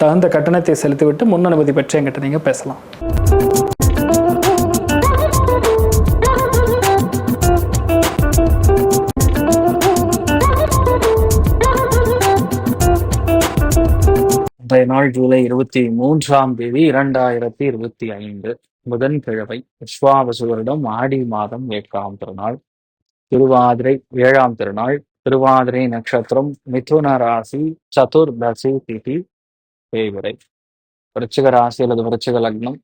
தகுந்த கட்டணத்தை செலுத்திவிட்டு முன் அனுமதி பெற்று என்கிட்ட நீங்கள் பேசலாம். இன்றைய நாள் ஜூலை இருபத்தி மூன்றாம் தேதி இரண்டாயிரத்தி இருபத்தி ஐந்து. புதன்கிழமை விஸ்வாவசு வருடம் ஆடி மாதம் எட்டாம் திருநாள். திருவாதிரை ஏழாம் திருநாள். திருவாதிரை நட்சத்திரம் மிதுன ராசி சதுர்தசி திதி தேய்விரை விருச்சிக ராசி அல்லது விருச்சிக லக்னம்.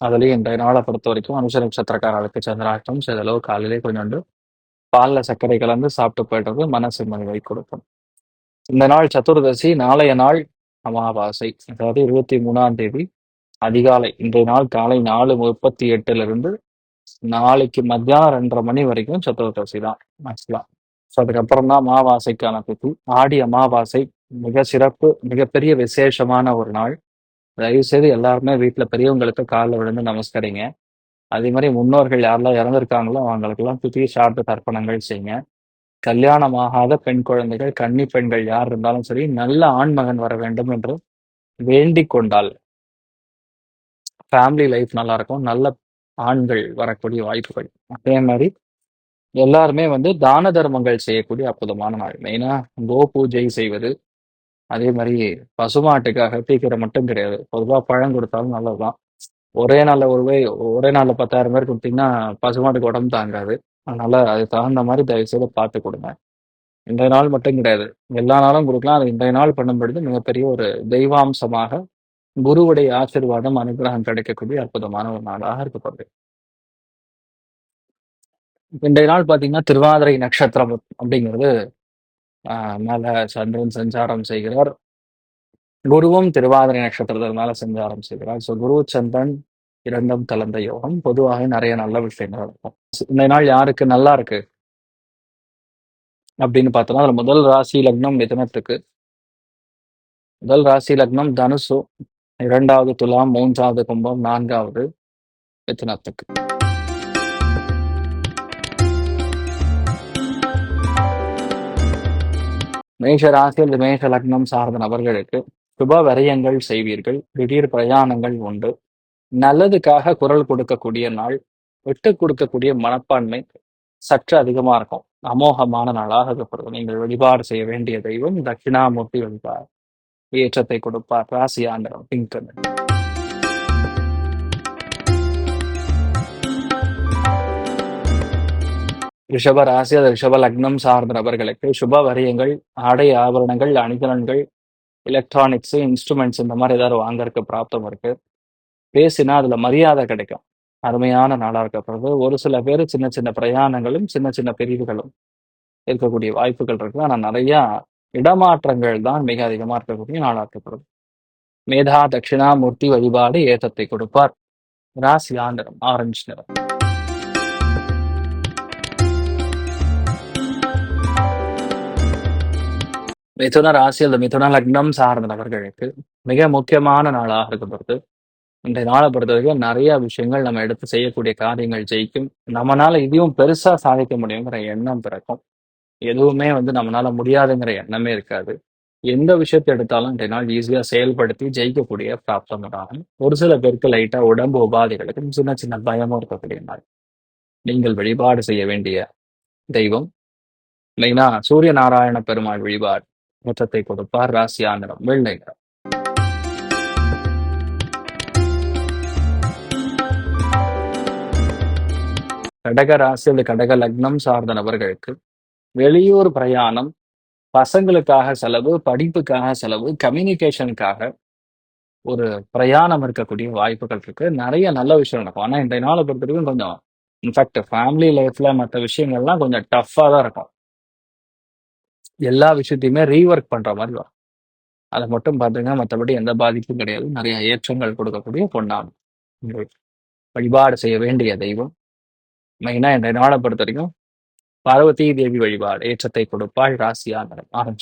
அதுலேயும் இன்றைய நாளை பொறுத்த வரைக்கும் அனுஷ நட்சத்திரக்காரர்களுக்கு சந்திராஷ்டம் சிதளவு காலையிலே கொஞ்சோண்டு பாலில் சர்க்கரை கலந்து சாப்பிட்டு போயிட்டு மனசு மனிதை கொடுக்கும். இந்த நாள் சதுர்தசி நாளைய நாள் அமாவாசை. அதாவது இருபத்தி மூணாம் தேதி அதிகாலை. இன்றைய நாள் காலை நாலு முப்பத்தி எட்டுல இருந்து நாளைக்கு மத்தியானம் ரெண்டரை மணி வரைக்கும் சதுர்தசி தான். ஆக்சுவலா. ஸோ அதுக்கப்புறம் தான் அமாவாசைக்கான திதி. ஆடி அமாவாசை மிக சிறப்பு மிகப்பெரிய விசேஷமான ஒரு நாள். தயவு செய்து எல்லாருமே வீட்டில் பெரியவங்களுக்கு காலில் விழுந்து நமஸ்கரிங்க. அதே மாதிரி முன்னோர்கள் யாரெல்லாம் இறந்துருக்காங்களோ அவங்களுக்கெல்லாம் திதி சார்ந்த தர்ப்பணங்கள் செய்யுங்க. கல்யாணமாகாத பெண் குழந்தைகள் கன்னி பெண்கள் யார் இருந்தாலும் சரி நல்ல ஆண்மகன் வர வேண்டும் என்று வேண்டிக் கொண்டால் ஃபேமிலி லைஃப் நல்லா இருக்கும். நல்ல ஆண்கள் வரக்கூடிய வாய்ப்புகள். அதே மாதிரி எல்லாருமே வந்து தான தர்மங்கள் செய்யக்கூடிய அற்புதமான நாள். மெயினா கோ பூஜை செய்வது அதே மாதிரி பசுமாட்டுக்காக அகத்திக்கிற மட்டும் கிடையாது. பொதுவாக பழம் கொடுத்தாலும் நல்லதுதான். ஒரே நாளில் ஒருவே ஒரே நாளில் பத்தாயிரம் பேர் கொடுத்தீங்கன்னா பசுமாட்டுக்கு உடம்பு தாங்காது. அதனால அது தகுந்த மாதிரி தயவு செய்து பார்த்து கொடுங்க. இன்றைய நாள் மட்டும் கிடையாது. எல்லா நாளும் கொடுக்கலாம். அது இன்றைய நாள் பண்ணும்பொழுது மிகப்பெரிய ஒரு தெய்வாம்சமாக குருவுடைய ஆசீர்வாதம் அனுகிரகம் கிடைக்கக்கூடிய அற்புதமான ஒரு நாளாக இருக்கப்படுது இன்றைய நாள் பார்த்தீங்கன்னா திருவாதிரை நட்சத்திரம் அப்படிங்கிறது ஆஹ் மேல சந்திரன் சஞ்சாரம் செய்கிறார். குருவும் திருவாதிரை நட்சத்திரத்தின் மேல சஞ்சாரம் செய்கிறார். ஸோ குரு சந்திரன் இரண்டும் கலந்த யோகம். பொதுவாக நிறைய நல்ல விஷயங்கள் நடக்கும். இந்த நாள் யாருக்கு நல்லா இருக்கு? அப்படின்னு பார்த்தோம்னா அதுல முதல் ராசி லக்னம் மிதனத்துக்கு. முதல் ராசி லக்னம் தனுசு. இரண்டாவது துலாம் மூன்றாவது கும்பம் நான்காவது மிதுனத்துக்கு. மேஷ ராசி அல்லது மேஷ லக்னம் சார்ந்த நபர்களுக்கு சுப விரயங்கள் செய்வீர்கள். திடீர் பிரயாணங்கள் உண்டு. நல்லதுக்காக குரல் கொடுக்கக்கூடிய நாள் விட்டு கொடுக்கக்கூடிய மனப்பான்மை சற்று அதிகமா இருக்கும். அமோகமான நாளாக இருக்கப்படுது நீங்கள் வழிபாடு செய்ய வேண்டிய தெய்வம் தட்சிணாமூர்த்தி வழிபாடு. ஏற்றத்தை கொடுப்பார். ராசி ஆண்டரம் பிங்க் ரிஷப ராசி அது ரிஷப லக்னம் சார்ந்த நபர்களுக்கு சுப வரியங்கள் ஆடை ஆபரணங்கள் அணிகலன்கள் எலக்ட்ரானிக்ஸ் இன்ஸ்ட்ருமெண்ட்ஸ் இந்த மாதிரி ஏதாவது வாங்கறதுக்கு பிராப்தம் இருக்கு. பேசினா அதுல மரியாதை கிடைக்கும். அருமையான நாளா இருக்கப்படுறது. ஒரு சில பேர் சின்ன சின்ன பிரயாணங்களும் சின்ன சின்ன பிரிவுகளும் இருக்கக்கூடிய வாய்ப்புகள் இருக்கு. ஆனா நிறைய இடமாற்றங்கள் தான் மிக அதிகமா இருக்கக்கூடிய நாளா இருக்கப்படுது. மேதா தட்சிணாமூர்த்தி வழிபாடு ஏற்றத்தை கொடுப்பார். ராசி ஆண்டரம் ஆரஞ்சு நிறம். மிதுன ராசி அல்லது மிதுன லக்னம் சார்ந்த நபர்களுக்கு மிக முக்கியமான நாளாக இருக்கப்படுது இன்றைய நாளை பொறுத்தவரைக்கும் நிறைய விஷயங்கள் நம்ம எடுத்து செய்யக்கூடிய காரியங்கள் ஜெயிக்கும். நம்மனால இதையும் பெருசா சாதிக்க முடியுங்கிற எண்ணம் பிறக்கும். எதுவுமே வந்து நம்மளால முடியாதுங்கிற எண்ணமே இருக்காது. எந்த விஷயத்தை எடுத்தாலும் இன்றைய நாள் ஈஸியா செயல்படுத்தி ஜெயிக்கக்கூடிய பிராப்தம் உண்டாகும் ஒரு சில பேருக்கு லைட்டா உடம்பு உபாதைகளுக்கும் சின்ன சின்ன பயமும் இருக்கக்கூடிய நாள். நீங்கள் வழிபாடு செய்ய வேண்டிய தெய்வம். மெயினா சூரிய நாராயண பெருமாள் வழிபாடு. மொத்தத்தை கொடுப்பார் ராசியா நிறம் வெள்ளை நிறம். கடக ராசி அல்லது கடக லக்னம் சார்ந்த நபர்களுக்கு வெளியூர் பிரயாணம் பசங்களுக்காக செலவு படிப்புக்காக செலவு கம்யூனிகேஷனுக்காக ஒரு பிரயாணம் இருக்கக்கூடிய வாய்ப்புகள் இருக்கு. நிறைய நல்ல விஷயம் நடக்கும். ஆனா இன்றைய நாளை பொறுத்த வரைக்கும் கொஞ்சம் இன்ஃபேக்ட் ஃபேமிலி லைஃப்ல மற்ற விஷயங்கள்லாம் கொஞ்சம் டஃப்பா தான் இருக்கும். எல்லா விஷயத்தையுமே ரீஒர்க் பண்ற மாதிரி வரும். அதை மட்டும் பார்த்துங்க மற்றபடி எந்த பாதிப்பும் கிடையாது. நிறைய ஏற்றங்கள் கொடுக்கக்கூடிய பொண்ணாகும் வழிபாடு செய்ய வேண்டிய தெய்வம். மெயினா இந்த நாளை பொறுத்த வரைக்கும் பார்வதி தேவி வழிபாடு ஏற்றத்தை கொடுப்பாள் ராசியா நிறம்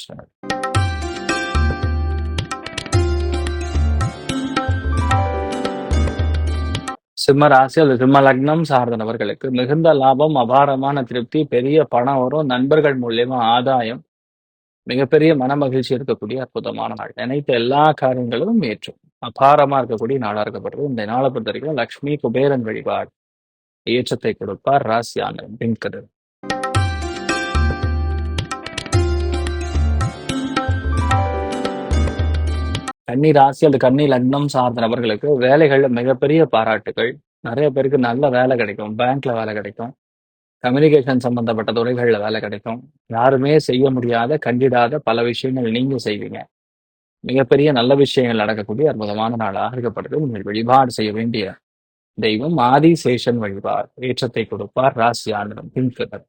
சிம்ம ராசி அல்லது சிம்ம லக்னம் சார்ந்த நபர்களுக்கு மிகுந்த லாபம் அபாரமான திருப்தி பெரிய பணம் வரும் நண்பர்கள் மூலியமா ஆதாயம் மிகப்பெரிய மன மகிழ்ச்சி இருக்கக்கூடிய அற்புதமான நாள். நினைத்த எல்லா காரியங்களும் ஏற்றும் அபாரமா இருக்கக்கூடிய நாளா இருக்கப்படுறது. இந்த நாளை பொறுத்த வரைக்கும் லக்ஷ்மி குபேரன் வழிபாடு. ஏற்றத்தை கொடுப்பார் ராசியான பின்கதர் கன்னி ராசி அல்லது கன்னி லக்னம் சார்ந்த நபர்களுக்கு வேலைகள்ல மிகப்பெரிய பாராட்டுகள். நிறைய பேருக்கு நல்ல வேலை கிடைக்கும். பேங்க்ல வேலை கிடைக்கும். கம்யூனிகேஷன் சம்பந்தப்பட்ட துறைகளில் வேலை கிடைக்கும். யாருமே செய்ய முடியாத கண்டிடாத பல விஷயங்கள் நீங்க செய்வீங்க. மிகப்பெரிய நல்ல விஷயங்கள் நடக்கக்கூடிய அற்புதமான நாளாக இருக்கப்படுது. நீங்கள் வழிபாடு செய்ய வேண்டிய தெய்வம் ஆதி சேஷன் ஏற்றத்தை கொடுப்பார் ராசி ஆண்டனம் பிங்க்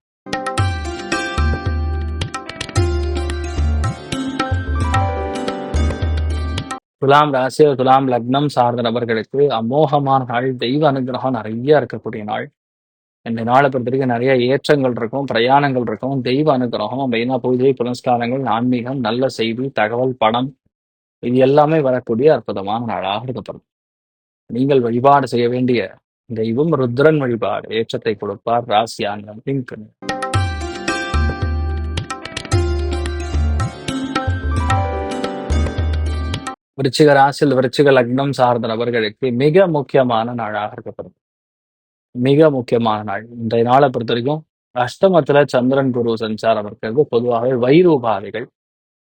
துலாம் ராசி துலாம் லக்னம் சார்ந்த நபர்களுக்கு அமோகமான நாள். தெய்வ அனுகிரகம் நிறைய இருக்கக்கூடிய நாள். இந்த நாளை பொறுத்த வரைக்கும் நிறைய ஏற்றங்கள் இருக்கும் பிரயாணங்கள் இருக்கும் தெய்வ அனுகிரகம் மெயினா பூஜை புனஸ்காரங்கள் ஆன்மீகம் நல்ல செய்தி தகவல் பணம் இது எல்லாமே வரக்கூடிய அற்புதமான நாளாக இருக்கப்படும் நீங்கள் வழிபாடு செய்ய வேண்டிய தெய்வம் ருத்ரன் வழிபாடு. ஏற்றத்தை கொடுப்பார் ராசியாங்கம் பிங்க் விருச்சிக ராசியில் விருச்சிக லக்னம் சார்ந்த நபர்களுக்கு மிக முக்கியமான நாளாக இருக்கப்படும் மிக முக்கியமான நாள். இன்றைய நாளை பொறுத்த வரைக்கும் அஷ்டமத்துல சந்திரன் குரு சஞ்சாரம் இருக்கிறது. பொதுவாகவே வயிறு உபாதைகள்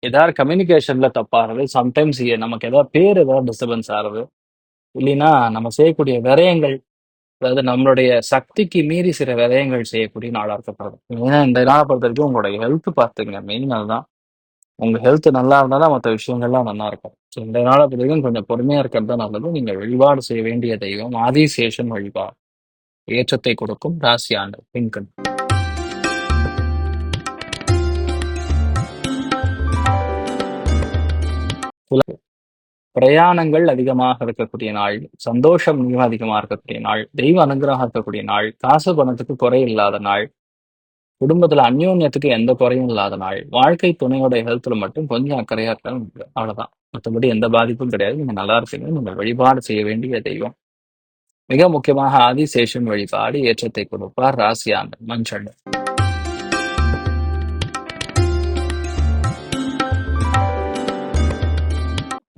ஏதாவது கம்யூனிகேஷன்ல தப்பாகிறது. சம்டைம்ஸ் நமக்கு ஏதாவது பேர் ஏதாவது டிஸ்டர்பன்ஸ் ஆகுது. இல்லைன்னா நம்ம செய்யக்கூடிய விரயங்கள் அதாவது நம்மளுடைய சக்திக்கு மீறி சில விரயங்கள் செய்யக்கூடிய நாளாக இருக்கப்படுது ஏன்னா இந்த நாளை பொறுத்த வரைக்கும் உங்களுடைய ஹெல்த் பார்த்துங்க மெயின் அதுதான். உங்க ஹெல்த் நல்லா இருந்தால் தான் மற்ற விஷயங்கள்லாம் நல்லா இருக்கும் ஸோ இந்த நாளை பொறுத்த வரைக்கும் கொஞ்சம் பொறுமையா இருக்கிறது தான் நல்லது. நீங்கள் வழிபாடு செய்ய வேண்டிய தெய்வம் ஆதிசேஷன் வழிபாடு. ஏற்றத்தை கொடுக்கும் ராசி ஆண்டு பிரயாணங்கள் அதிகமாக இருக்கக்கூடிய நாள் சந்தோஷம் மிக அதிகமாக இருக்கக்கூடிய நாள் தெய்வ அனுகிரகம் இருக்கக்கூடிய நாள் காசு பணத்துக்கு குறை இல்லாத நாள் குடும்பத்துல அந்யோன்யத்துக்கு எந்த குறையும் இல்லாத நாள் வாழ்க்கை துணையோட ஹெல்த்ல மட்டும் கொஞ்சம் அக்கறையா இருக்காங்க அவ்வளவுதான். மற்றபடி எந்த பாதிப்பும் கிடையாது. நீங்க நல்லா இருப்பீங்க நீங்க வழிபாடு செய்ய வேண்டிய தெய்வம். மிக முக்கியமாக ஆதிசேஷன் வழிபாடு ஏற்றத்தை கொடுப்பார் ராசியாண்டு மஞ்சள்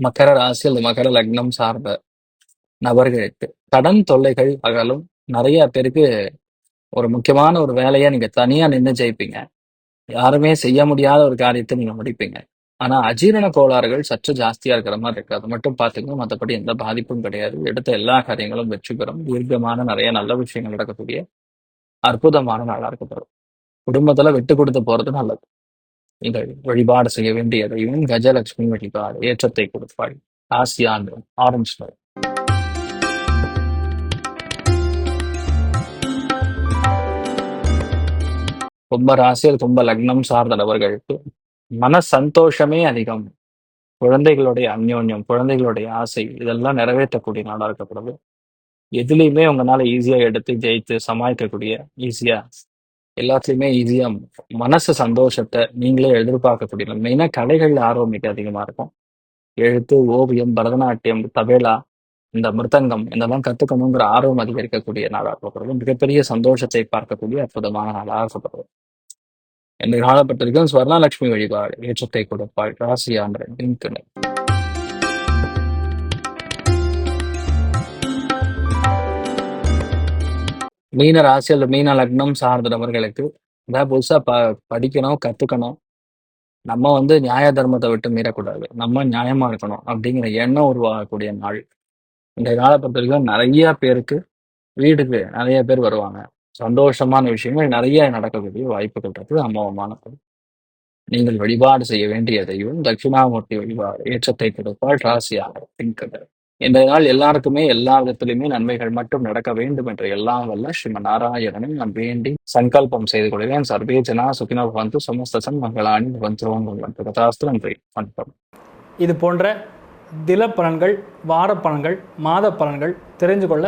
மகர ராசி அல்லது மகர லக்னம் சார்ந்த நபர்களுக்கு கடன் தொல்லைகள் அகலும். நிறைய பேருக்கு ஒரு முக்கியமான ஒரு வேலையை நீங்க தனியா நின்று ஜெயிப்பீங்க. யாருமே செய்ய முடியாத ஒரு காரியத்தை நீங்க முடிப்பீங்க. ஆனா அஜீரண கோளாறுகள் சற்று ஜாஸ்தியா இருக்கிற மாதிரி இருக்கு. அது மட்டும் பாத்தீங்கன்னா மற்றபடி எந்த பாதிப்பும் கிடையாது. எடுத்த எல்லா காரியங்களும் வெற்றி பெறும். தீர்க்கமான நிறைய நல்ல விஷயங்கள் நடக்கக்கூடிய அற்புதமான நாளா இருக்கப்படும் குடும்பத்துல விட்டு கொடுத்து போறது நல்லது. நீங்கள் வழிபாடு செய்ய வேண்டியதையும் கஜலட்சுமி வழிபாடு ஏற்றத்தை கொடுப்பாள் ஆசியாண்டு ஆரஞ்சு நிறம். கும்ப ராசியில் கும்ப லக்னம் சார்ந்த நபர்களுக்கு மன சந்தோஷமே அதிகம். குழந்தைகளுடைய அந்யோன்யம் குழந்தைகளுடைய ஆசை இதெல்லாம் நிறைவேற்றக்கூடிய நாடா இருக்கப்படுது எதுலயுமே உங்களால ஈஸியா எடுத்து ஜெயித்து சமாளிக்கக்கூடிய ஈஸியா எல்லாத்துலயுமே ஈஸியா மனசு சந்தோஷத்தை நீங்களே எதிர்பார்க்கக்கூடிய மெயினா கலைகள்ல ஆர்வம் மிக அதிகமா இருக்கும். எழுத்து ஓவியம் பரதநாட்டியம் தபேலா இந்த மிருதங்கம் இதெல்லாம் கத்துக்கணுங்கிற ஆர்வம் அதிகரிக்கக்கூடிய நாளாக இருக்கப்படுறது மிகப்பெரிய சந்தோஷத்தை பார்க்கக்கூடிய அற்புதமான நாளாக இருக்கப்படுறது இந்த காணப்பட்டிருக்கும் ஸ்வர்ணலட்சுமி வழிபாடு ஏற்றத்தை கொடுப்பாள் ராசியான்ற துணை மீன ராசி அல்லது மீன லக்னம் சார்ந்த நபர்களுக்கு ஏதாவது புதுசா ப படிக்கணும் கத்துக்கணும். நம்ம வந்து நியாய தர்மத்தை விட்டு மீறக்கூடாது. நம்ம நியாயமா இருக்கணும் அப்படிங்கிற எண்ணம் உருவாகக்கூடிய நாள். இந்த நாளை நிறைய பேருக்கு வீடுக்கு நிறைய பேர் வருவாங்க. சந்தோஷமான விஷயங்கள் நிறைய நடக்கக்கூடிய வாய்ப்புகள் இருக்குது அமோகமான நீங்கள் வழிபாடு செய்ய வேண்டிய தெய்வம் தட்சிணாமூர்த்தி வழிபாடு. ஏற்றத்தை கொடுப்பால் ராசியாக. திங்கள் இந்த நாள் எல்லாருக்குமே எல்லா விதத்திலுமே நன்மைகள் மட்டும் நடக்க வேண்டும் என்ற எல்லாம் வல்ல ஸ்ரீமன் நாராயணனை நான் வேண்டி சங்கல்பம் செய்து கொள்கிறேன். சர்வே ஜனா சுகினோ வந்து சமஸ்தசன் மங்களாணி வந்தோங்கள் வந்து கதாஸ்து நன்றி. வணக்கம். இது போன்ற தில பலன்கள் வார பலன்கள் மாத பலன்கள் தெரிஞ்சு கொள்ள